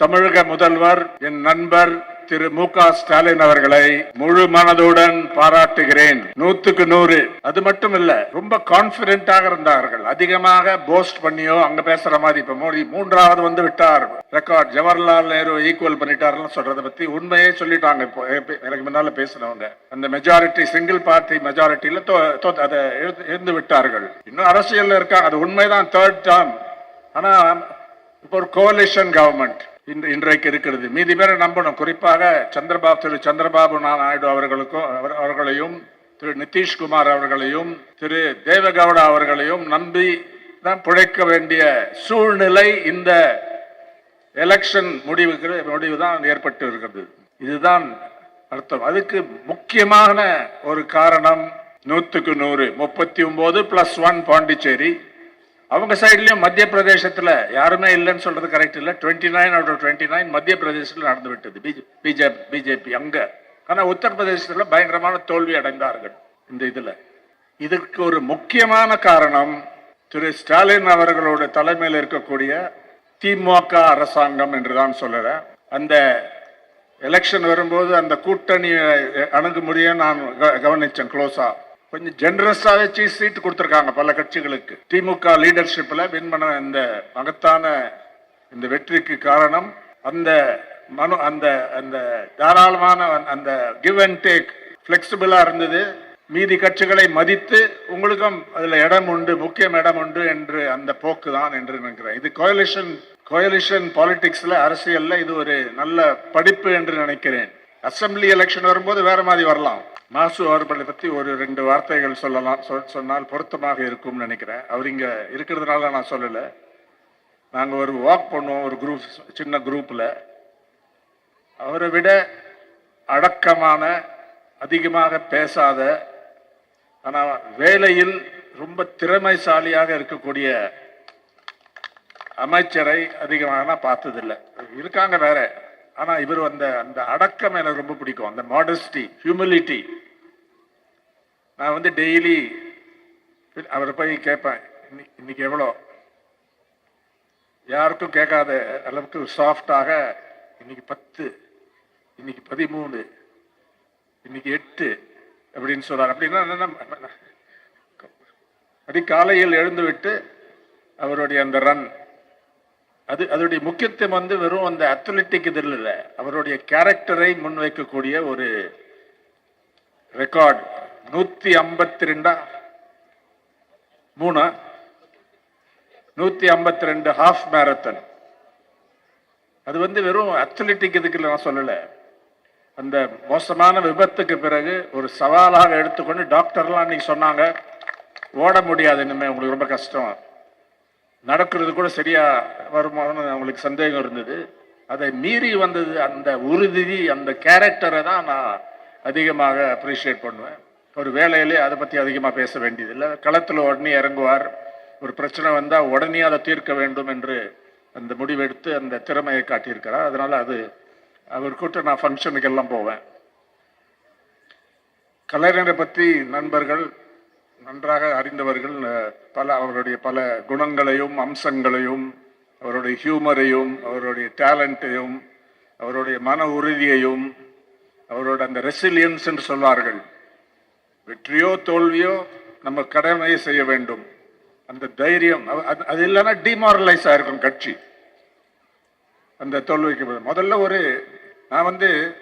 தமிழக முதல்வர் என் நண்பர் திரு மு க. ஸ்டாலின் அவர்களை முழு மனதுடன் பாராட்டுகிறேன். நூத்துக்கு நூறு. அது மட்டும் இல்ல ரொம்ப கான்பிடென்டாக இருந்தார்கள். அதிகமாக போஸ்ட் பண்ணியோ அங்க பேசுற மாதிரி இப்ப மோடி மூன்றாவது வந்து விட்டார். ரெக்கார்ட் ஜவஹர்லால் நேரு ஈக்குவல் பண்ணிட்டாருன்னு சொல்றத பத்தி உண்மையே சொல்லிட்டாங்க இப்போ. எனக்கு முன்னால பேசினவங்க. அந்த மெஜாரிட்டி சிங்கிள் பார்ட்டி மெஜாரிட்டியில அதை இருந்து விட்டார்கள். இன்னும் அரசியல்ல இருக்காங்க. அது உண்மைதான் தேர்ட் டேர்ம் ஆனா இப்போ ஒரு கோலிஷன் கவர்மெண்ட் இன்று இன்றைக்கு இருக்கிறது. மீதி பேரை நம்பணும். குறிப்பாக சந்திரபாபு திரு சந்திரபாபு நாயுடு அவர்களுக்கும் அவர்- அவர்களையும் திரு நிதிஷ்குமார் அவர்களையும் திரு தேவகவுடா அவர்களையும் நம்பி தான் பிழைக்க வேண்டிய சூழ்நிலை இந்த எலெக்ஷன் முடிவுக்கு முடிவு தான் ஏற்பட்டு இருக்கிறது. இதுதான் அர்த்தம். அதுக்கு முக்கியமான ஒரு காரணம் நூற்றுக்கு நூறு. முப்பத்தி ஒன்பது பிளஸ் ஒன் பாண்டிச்சேரி. அவங்க சைட்லேயும் மத்திய பிரதேசத்தில் யாருமே இல்லைன்னு சொல்கிறது கரெக்ட் இல்லை. Twenty nine out twenty nine மத்திய பிரதேசத்தில் நடந்து விட்டது. பிஜேபி பிஜேபி அங்கே. ஆனால் உத்தரப்பிரதேசத்தில் பயங்கரமான தோல்வி அடைந்தார்கள் இந்த இதில். இதற்கு ஒரு முக்கியமான காரணம் திரு ஸ்டாலின் அவர்களோட தலைமையில் இருக்கக்கூடிய திமுக அரசாங்கம் என்று தான் சொல்லுறேன் அந்த எலெக்ஷன் வரும்போது அந்த கூட்டணி அணுகுமுறையை நான் க- க்ளோஸாக கொஞ்சம் ஜெனரஸாவே சீஸ் சீட் கொடுத்துருக்காங்க பல கட்சிகளுக்கு. திமுக லீடர்ஷிப்பில் வின் பண்ண இந்த மகத்தான இந்த வெற்றிக்கு காரணம் அந்த மனு அந்த அந்த தாராளமான அந்த கிவ் அண்ட் டேக் ஃப்ளெக்சிபிளாக இருந்தது. மீதி கட்சிகளை மதித்து உங்களுக்கும் அதில் இடம் உண்டு முக்கியம் இடம் உண்டு என்று அந்த போக்கு தான் என்று நினைக்கிறேன். இது கோயலிஷன் கோயலிஷன் பாலிடிக்ஸில் அரசியலில் இது ஒரு நல்ல படிப்பு என்று நினைக்கிறேன். அசெம்பிளி எலெக்ஷன் வரும்போது வேற மாதிரி வரலாம். மாசு அவர்களை பற்றி ஒரு ரெண்டு வார்த்தைகள் சொல்லலாம். சொ- சொன்னால் பொருத்தமாக இருக்கும்னு நினைக்கிறேன். அவர் இங்கே இருக்கிறதுனால நான் சொல்லலை. நாங்கள் ஒரு வாக் பண்ணுவோம் ஒரு குரூப் சின்ன குரூப்பில் அவரை விட அடக்கமான அதிகமாக பேசாத ஆனால் வேலையில் ரொம்ப திறமைசாலியாக இருக்கக்கூடிய அமைச்சரை அதிகமாக நான் பார்த்ததில்லை. இருக்காங்க வேற. ஆனால் இவர் அந்த அந்த அடக்கம் எனக்கு ரொம்ப பிடிக்கும். அந்த மாடஸ்டி ஹியூமிலிட்டி நான் வந்து டெய்லி அவரை போய் கேட்பேன். இன்னி- இன்னைக்கு எவ்வளோ? யாருக்கும் கேட்காத அளவுக்கு சாஃப்டாக இன்னைக்கு பத்து இன்னைக்கு பதிமூணு இன்னைக்கு எட்டு அப்படின்னு சொல்றாரு அப்படின்னா என்னன்னா அடி காலையில் எழுந்துவிட்டு அவருடைய அந்த ரன் அது அதோடைய முக்கியத்துவம் வந்து வெறும் அந்த அத்லெட்டிக் இதில் இல்லை அவருடைய கேரக்டரை முன்வைக்கக்கூடிய ஒரு ரெக்கார்ட் நூத்தி ஐம்பத்தி ரெண்டா? மூணு? நூத்தி ஐம்பத்தி ரெண்டு ஹாஃப் மேரத்தன் அது வந்து வெறும் அத்லெட்டிக் இதுக்கு நான் சொல்லல. அந்த மோசமான விபத்துக்கு பிறகு ஒரு சவாலாக எடுத்துக்கொண்டு டாக்டர்லாம் அன்னைக்கு சொன்னாங்க ஓட முடியாது இனிமே உங்களுக்கு ரொம்ப கஷ்டம். நடக்கிறது கூட சரியா வருமானம்னு அவங்களுக்கு சந்தேகம் இருந்தது. அதை மீறி வந்தது அந்த உறுதி அந்த கேரக்டரை தான் நான் அதிகமாக அப்ரிஷியேட் பண்ணுவேன். ஒரு வேலையிலே அதை பற்றி அதிகமாக பேச வேண்டியதில்லை. களத்தில் உடனே இறங்குவார். ஒரு பிரச்சனை வந்தால் உடனே அதை தீர்க்க வேண்டும் என்று அந்த முடிவெடுத்து அந்த திறமையை காட்டியிருக்கிறார். அதனால் அது அவர் கூட்ட நான் ஃபங்க்ஷனுக்கு எல்லாம் போவேன். கலைஞரை பற்றி நண்பர்கள் நன்றாக அறிந்தவர்கள் பல அவருடைய பல குணங்களையும் அம்சங்களையும் அவருடைய ஹியூமரையும் அவருடைய டேலண்ட்டையும் அவருடைய மன உறுதியையும் அவரோட அந்த ரெசிலியன்ஸ் என்று சொல்வார்கள். வெற்றியோ தோல்வியோ நம்ம கடமையை செய்ய வேண்டும். அந்த தைரியம் அது- அது இல்லைன்னா டிமாரலைஸ் ஆயிருக்கும் கட்சி. அந்த தோல்விக்கு முதல்ல ஒரு நான் வந்து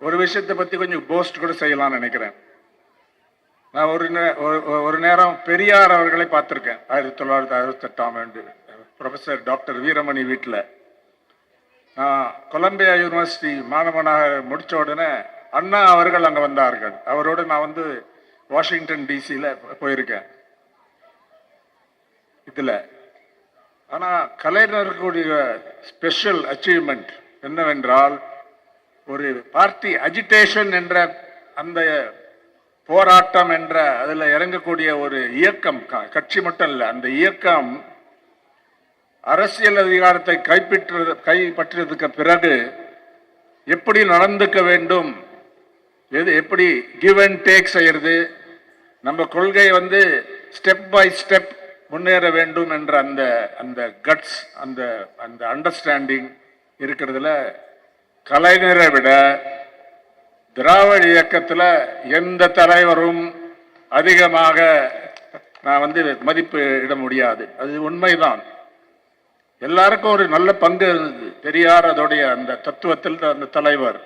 ஒரு விஷயத்தை பற்றி கொஞ்சம் போஸ்ட் கூட செய்யலாம்னு நினைக்கிறேன். நான் ஒரு நே- ஒரு- ஒரு நேரம் பெரியார் அவர்களை பார்த்துருக்கேன். ஆயிரத்தி தொள்ளாயிரத்தி அறுபத்தி எட்டாம் ஆண்டு ப்ரொஃபசர் டாக்டர் வீரமணி வீட்டில் நான் கொலம்பியா யூனிவர்சிட்டி மாணவனாக முடித்த உடனே அண்ணா அவர்கள் அங்கே வந்தார்கள். அவரோடு நான் வந்து வாஷிங்டன் டிசியில் போயிருக்கேன். இதில். ஆனால் கலைஞர்களுடைய ஸ்பெஷல் அச்சீவ்மெண்ட் என்னவென்றால் ஒரு பார்ட்டி அஜிடேஷன் என்ற அந்த போராட்டம் என்ற அதில் இறங்கக்கூடிய ஒரு இயக்கம் க- கட்சி மட்டும் இல்லை அந்த இயக்கம் அரசியல் அதிகாரத்தை கைப்பற்றது கைப்பற்றியதுக்கு பிறகு எப்படி நடந்துக்க வேண்டும் எது எப்படி கிவ் அண்ட் டேக் செய்யறது? நம்ம கொள்கை வந்து ஸ்டெப் பை ஸ்டெப் முன்னேற வேண்டும் என்ற அந்த அந்த கட்ஸ் அந்த அந்த அண்டர்ஸ்டாண்டிங் இருக்கிறதுல கலைஞரை விட திராவிட இயக்கத்தில் எந்த தலைவரும் அதிகமாக நான் வந்து மதிப்பு இட முடியாது. அது உண்மைதான். எல்லாருக்கும் ஒரு நல்ல பங்கு இருந்தது பெரியார் அதோடைய அந்த தத்துவத்தில் அந்த தலைவர்.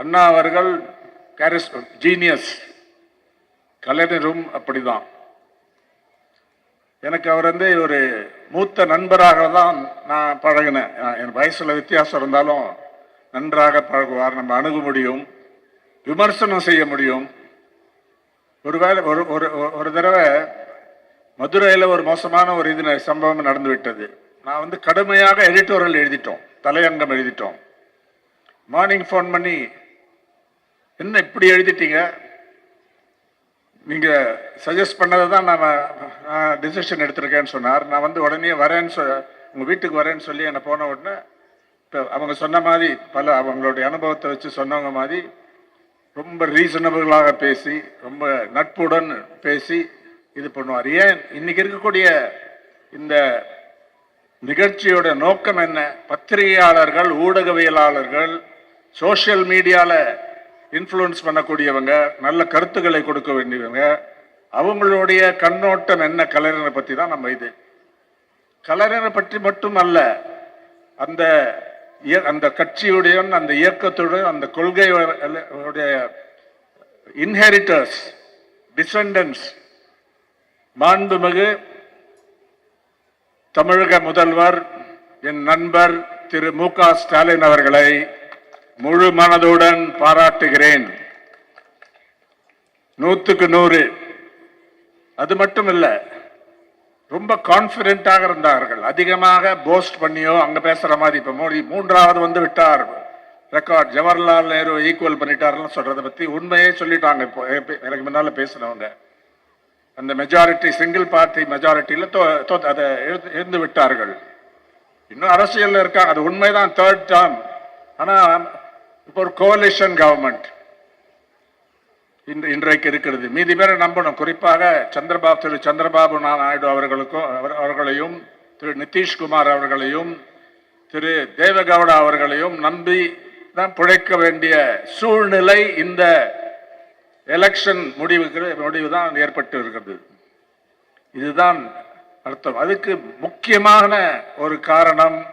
அண்ணா அவர்கள் கேரிஸ் ஜீனியஸ் கலைஞரும் அப்படிதான். எனக்கு அவர் வந்து ஒரு மூத்த நண்பராக தான் நான் பழகினேன். என் வயசுல வித்தியாசம் இருந்தாலும் நன்றாக பழகுவார். நம்ம அணுக முடியும் விமர்சனம் செய்ய முடியும். ஒருவேளை ஒரு ஒரு ஒரு தடவை மதுரையில் ஒரு மோசமான ஒரு இது சம்பவம் நடந்து விட்டது. நான் வந்து கடுமையாக எடிட்டோரியல் எழுதிட்டோம் தலையங்கம் எழுதிட்டோம். மார்னிங் ஃபோன் பண்ணி என்ன இப்படி எழுதிட்டீங்க? நீங்கள் சஜஸ்ட் பண்ணதை தான் நான் டிசிஷன் எடுத்திருக்கேன்னு சொன்னார். நான் வந்து உடனே வரேன்னு சொ உங்கள் வீட்டுக்கு வரேன்னு சொல்லி என்னை போன உடனே இப்போ அவங்க சொன்ன மாதிரி பல அவங்களுடைய அனுபவத்தை வச்சு சொன்னவங்க மாதிரி ரொம்ப ரீசனபிளாக பேசி ரொம்ப நட்புடன் பேசி இது பண்ணுவார். ஏன்? இன்னைக்கு இருக்கக்கூடிய இந்த நிகழ்ச்சியோட நோக்கம் என்ன? பத்திரிகையாளர்கள் ஊடகவியலாளர்கள் சோஷியல் மீடியாவில் இன்ஃப்ளூயன்ஸ் பண்ணக்கூடியவங்க நல்ல கருத்துக்களை கொடுக்க வேண்டியவங்க அவங்களுடைய கண்ணோட்டம் என்ன கலைஞரை பற்றி தான் நம்ம இது. கலைஞரை பற்றி மட்டும் அல்ல அந்த இய- அந்த கட்சியுடையும் அந்த இயக்கத்துடன் அந்த கொள்கையுடைய இன்ஹெரிட்டர்ஸ் டிசண்டன்ஸ் மாண்புமிகு தமிழக முதல்வர் என் நண்பர் திரு மு க ஸ்டாலின் அவர்களை முழு மனதுடன் பாராட்டுகிறேன். நூற்றுக்கு நூறு. அது மட்டும் இல்லை ரொம்ப கான்பிடென்ட்டாக இருந்தார்கள். அதிகமாக போஸ்ட் பண்ணியோ அங்கே பேசுகிற மாதிரி இப்போ மோடி மூன்றாவது வந்து விட்டார். ரெக்கார்ட் ஜவஹர்லால் நேரு ஈக்குவல் பண்ணிட்டாருன்னு சொல்கிறத பற்றி உண்மையே சொல்லிட்டாங்க இப்போ. எனக்கு முன்னால் பேசினவங்க. அந்த மெஜாரிட்டி சிங்கிள் பார்ட்டி மெஜாரிட்டியில் தோ அதை எழுந்து விட்டார்கள். இன்னும் அரசியலில் இருக்காங்க அது உண்மைதான் தேர்ட் டேர்ம் ஆனால் இப்போ ஒரு கோலிஷன் கவர்மெண்ட் இன்று இன்றைக்கு இருக்கிறது. மீதி பேரை நம்பணும். குறிப்பாக சந்திரபாபு திரு சந்திரபாபு நாயுடு அவர்களுக்கும் அவர்- அவர்களையும் திரு நிதிஷ்குமார் அவர்களையும் திரு தேவகவுடா அவர்களையும் நம்பி தான் பிழைக்க வேண்டிய சூழ்நிலை இந்த எலெக்ஷன் முடிவுக்கு முடிவு தான் ஏற்பட்டு இருக்கிறது. இதுதான் அர்த்தம். அதுக்கு முக்கியமான ஒரு காரணம்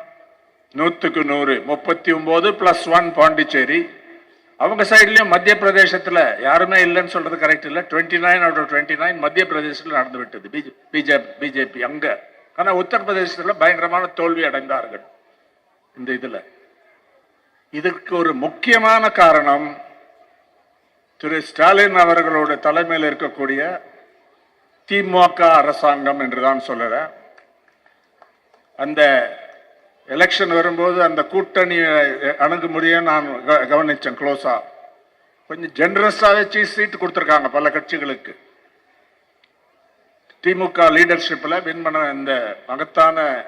நூற்றுக்கு நூறு முப்பத்தி ஒம்பது ப்ளஸ் ஒன் பாண்டிச்சேரி. அவங்க சைட்லேயும் மத்திய பிரதேசத்தில் யாருமே இல்லைன்னு சொல்கிறது கரெக்ட் இல்லை. Twenty nine out twenty nine மத்திய பிரதேசத்தில் நடந்து விட்டது. பிஜேபி பிஜேபி அங்கே. ஆனால் உத்தரப்பிரதேசத்தில் பயங்கரமான தோல்வி அடைந்தார்கள் இந்த இதில். இதற்கு ஒரு முக்கியமான காரணம் திரு ஸ்டாலின் அவர்களோட தலைமையில் இருக்கக்கூடிய திமுக அரசாங்கம் என்றுதான் சொல்லுறேன் அந்த எலெக்ஷன் வரும்போது அந்த கூட்டணி அணுகுமுறையை நான் க- க்ளோஸாக கொஞ்சம் ஜென்ரஸாகவே சீஸ் சீட் கொடுத்துருக்காங்க பல கட்சிகளுக்கு. திமுக லீடர்ஷிப்பில் வின் பண்ண இந்த மகத்தான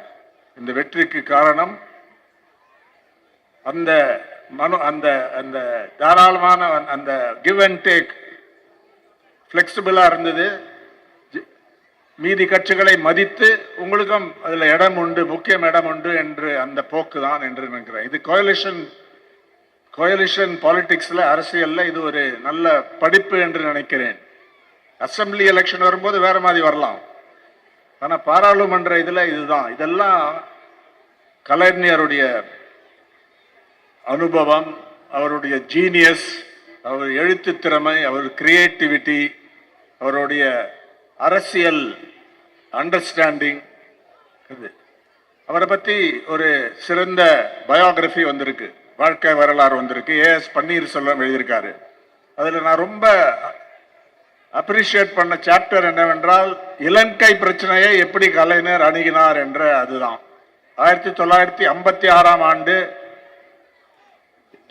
இந்த வெற்றிக்கு காரணம் அந்த மனு அந்த அந்த தாராளமான அந்த கிவ் அண்ட் டேக் ஃப்ளெக்சிபிளாக இருந்தது. மீதி கட்சிகளை மதித்து உங்களுக்கும் அதில் இடம் உண்டு முக்கியம் இடம் உண்டு என்று அந்த போக்கு தான் என்று நினைக்கிறேன். இது கோயலிஷன் கோயலிஷன் பாலிடிக்ஸில் அரசியலில் இது ஒரு நல்ல படிப்பு என்று நினைக்கிறேன். அசெம்பிளி எலெக்ஷன் வரும்போது வேற மாதிரி வரலாம். ஆனால் பாராளுமன்ற இதில் இதுதான். இதெல்லாம் கலைஞருடைய அனுபவம் அவருடைய ஜீனியஸ் அவர் எழுத்து திறமை அவர் கிரியேட்டிவிட்டி அவருடைய அரசியல் அண்டர்ஸ்டாண்டிங் இது. அவரை பத்தி ஒரு சிறந்த பயோகிராஃபி வந்திருக்கு. வாழ்க்கை வரலாறு வந்திருக்கு. ஏஎஸ் பன்னீர்செல்வம் எழுதியிருக்காரு. அதில் நான் ரொம்ப அப்ரிஷியேட் பண்ண சாப்டர் என்னவென்றால் இலங்கை பிரச்சனையை எப்படி கலைஞர் அணுகினார் என்ற அதுதான். ஆயிரத்தி தொள்ளாயிரத்தி ஐம்பத்தி ஆறாம் ஆண்டு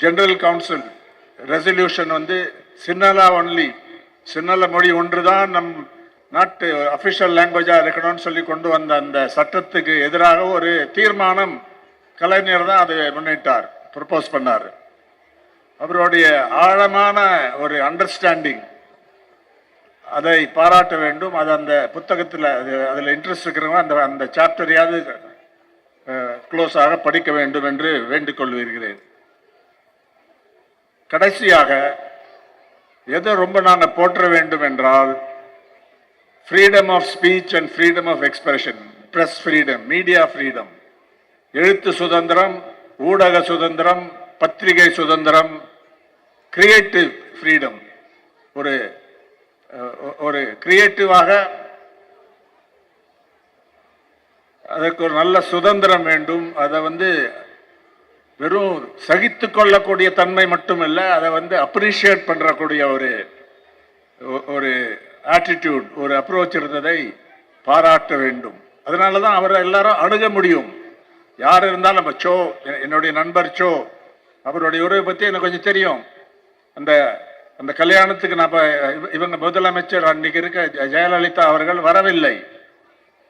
ஜெனரல் கவுன்சில் ரெசல்யூஷன் வந்து சின்னலா ஒன்லி சின்னல மொழி ஒன்று தான் நம் நாட்டு அஃபிஷியல் லாங்குவேஜாக இருக்கணும்னு சொல்லி கொண்டு வந்த அந்த சட்டத்துக்கு எதிராக ஒரு தீர்மானம் கலைஞர் தான் அதை முன்னிட்டார் ப்ரப்போஸ் பண்ணார். அவருடைய ஆழமான ஒரு அண்டர்ஸ்டாண்டிங் அதை பாராட்ட வேண்டும். அது அந்த புத்தகத்தில் அது அதில் இன்ட்ரெஸ்ட் இருக்கிறவங்க அந்த அந்த சாப்டரையாவது க்ளோஸாக படிக்க வேண்டும் என்று வேண்டிக் கொள்கிறேன். கடைசியாக எதை ரொம்ப நாங்கள் போற்ற வேண்டும் என்றால் freedom of speech and freedom of expression press freedom media freedom எழுத்து சுதந்திரம் ஊடக சுதந்திரம் பத்திரிகை சுதந்திரம். கிரியேட்டிவ் ஃப்ரீடம் ஒரு ஒரு கிரியேட்டிவாக அதற்கு ஒரு நல்ல சுதந்திரம் வேண்டும். அதை வந்து வெறும் சகித்து கொள்ளக்கூடிய தன்மை மட்டுமல்ல அதை வந்து அப்ரிஷியேட் பண்ணுறக்கூடிய ஒரு ஒரு ஆட்டிடியூட் ஒரு அப்ரோச் இருந்ததை பாராட்ட வேண்டும். அதனால தான் அவரை எல்லாரும் அணுக முடியும். யார் இருந்தாலும் நம்ம சோ என்னுடைய நண்பர் சோ அவருடைய உறவை பற்றி எனக்கு கொஞ்சம் தெரியும். அந்த அந்த கல்யாணத்துக்கு நம்ம இவங்க முதலமைச்சர் அன்னைக்கு இருக்க ஜெ- ஜெயலலிதா அவர்கள் வரவில்லை.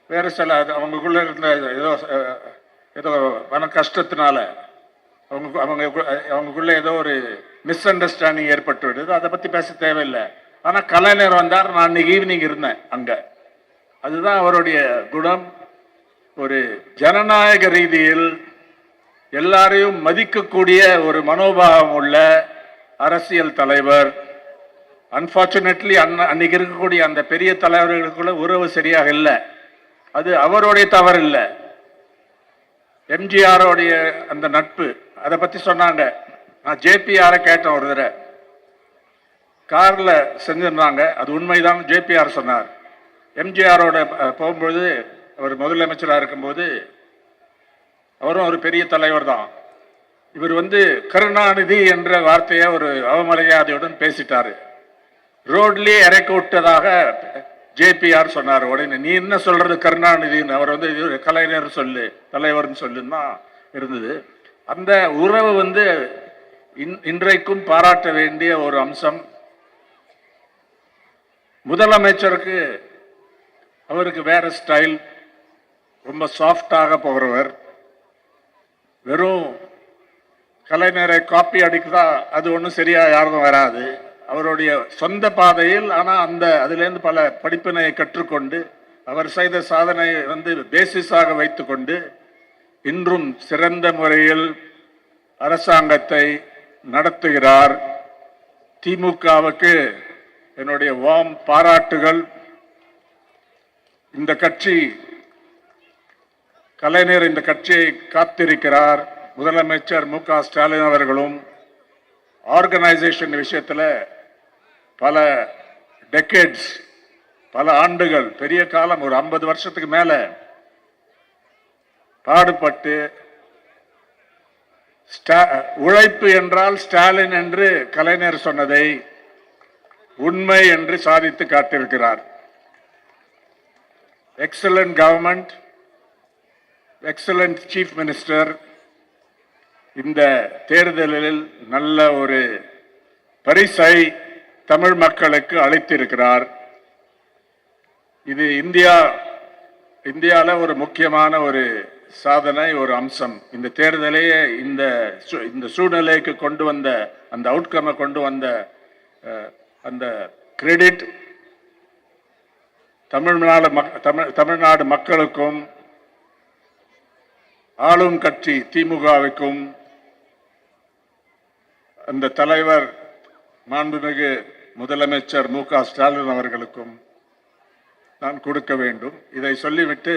வேறு சில அது அவங்களுக்குள்ள இருந்த ஏதோ ஏதோ மன கஷ்டத்தினால அவங்க அவங்க அவங்களுக்குள்ள ஏதோ ஒரு மிஸ் அண்டர்ஸ்டாண்டிங் ஏற்பட்டு விடுது. அதை பற்றி பேச தேவையில்லை. ஆனால் கலைஞர் வந்தார். நான் அன்னைக்கு ஈவினிங் இருந்தேன் அங்கே. அதுதான் அவருடைய குணம். ஒரு ஜனநாயக ரீதியில் எல்லாரையும் மதிக்கக்கூடிய ஒரு மனோபாவம் உள்ள அரசியல் தலைவர். அன்பார்ச்சுனேட்லி அன்ன அன்னைக்கு இருக்கக்கூடிய அந்த பெரிய தலைவர்களுக்குள்ள உறவு சரியாக இல்லை. அது அவருடைய தவறு இல்லை. எம்ஜிஆரோடைய அந்த நட்பு அதை பற்றி சொன்னாங்க. நான் ஜேபிஆரை கேட்டேன் ஒரு தடவை. காரில் செஞ்சிருந்தாங்க. அது உண்மைதான். ஜேபிஆர் சொன்னார். எம்ஜிஆரோட போகும்போது போகும்பொழுது அவர் முதலமைச்சராக இருக்கும்போது அவரும் ஒரு பெரிய தலைவர் தான். இவர் வந்து கருணாநிதி என்ற வார்த்தையை ஒரு அவமரியாதையுடன் பேசிட்டார். ரோட்லேயே இறக்கி விட்டதாக ஜேபிஆர் சொன்னார். உடனே நீ என்ன சொல்றது கருணாநிதின்னு? அவர் வந்து இது கலைஞர் சொல்லு தலைவர்னு சொல்லுன்னா இருந்தது. அந்த உறவு வந்து இன்- இன்றைக்கும் பாராட்ட வேண்டிய ஒரு அம்சம். முதலமைச்சருக்கு அவருக்கு வேற ஸ்டைல். ரொம்ப சாஃப்டாக போகிறவர் வெறும் கலைஞரை காப்பி அடிக்குதா அது ஒன்றும் சரியாக யாரும் வராது. அவருடைய சொந்த பாதையில் ஆனால் அந்த அதுலேருந்து பல படிப்பினையை கற்றுக்கொண்டு அவர் செய்த சாதனை வந்து பேசிஸாக வைத்துக்கொண்டு இன்றும் சிறந்த முறையில் அரசாங்கத்தை நடத்துகிறார். திமுகவுக்கு என்னுடைய வாம் பாராட்டுகள். இந்த கட்சி கலைஞர் இந்த கட்சியை காத்திருக்கிறார். முதலமைச்சர் மு க ஸ்டாலின் அவர்களும். ஆர்கனைசேஷன் விஷயத்தில் பல டெக்கேட்ஸ் பல ஆண்டுகள் பெரிய காலம் ஒரு ஐம்பது வருஷத்துக்கு மேலே பாடுபட்டு ஸ்டா- உழைப்பு என்றால் ஸ்டாலின் என்று கலைஞர் சொன்னதை உண்மை என்று சாதித்து காட்டியிருக்கிறார். Excellent government excellent chief minister இந்த தேர்தலில் நல்ல ஒரு பரிசை தமிழ் மக்களுக்கு அளித்திருக்கிறார். இது இந்தியா இந்தியாவில் ஒரு முக்கியமான ஒரு சாதனை ஒரு அம்சம். இந்த தேர்தலையே இந்த இந்த சூழ்நிலைக்கு கொண்டு வந்த அந்த அவுட்கம்மை கொண்டு வந்த அந்த கிரெடிட் தமிழ்நாடு மக் தமிழ் தமிழ்நாடு மக்களுக்கும் ஆளும் கட்சி திமுகவுக்கும் அந்த தலைவர் மாண்புமிகு முதலமைச்சர் மு க ஸ்டாலின் அவர்களுக்கும் நான் கொடுக்க வேண்டும். இதை சொல்லிவிட்டு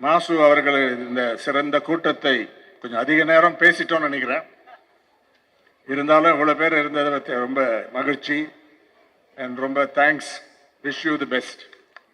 மாசு அவர்கள் இந்த சிறந்த கூட்டத்தை கொஞ்சம் அதிக நேரம் பேசிட்டோம்னு நினைக்கிறேன். இருந்தாலும் இவ்வளோ பேர் இருந்ததை ரொம்ப மகிழ்ச்சி அண்ட் ரொம்ப thanks wish you the best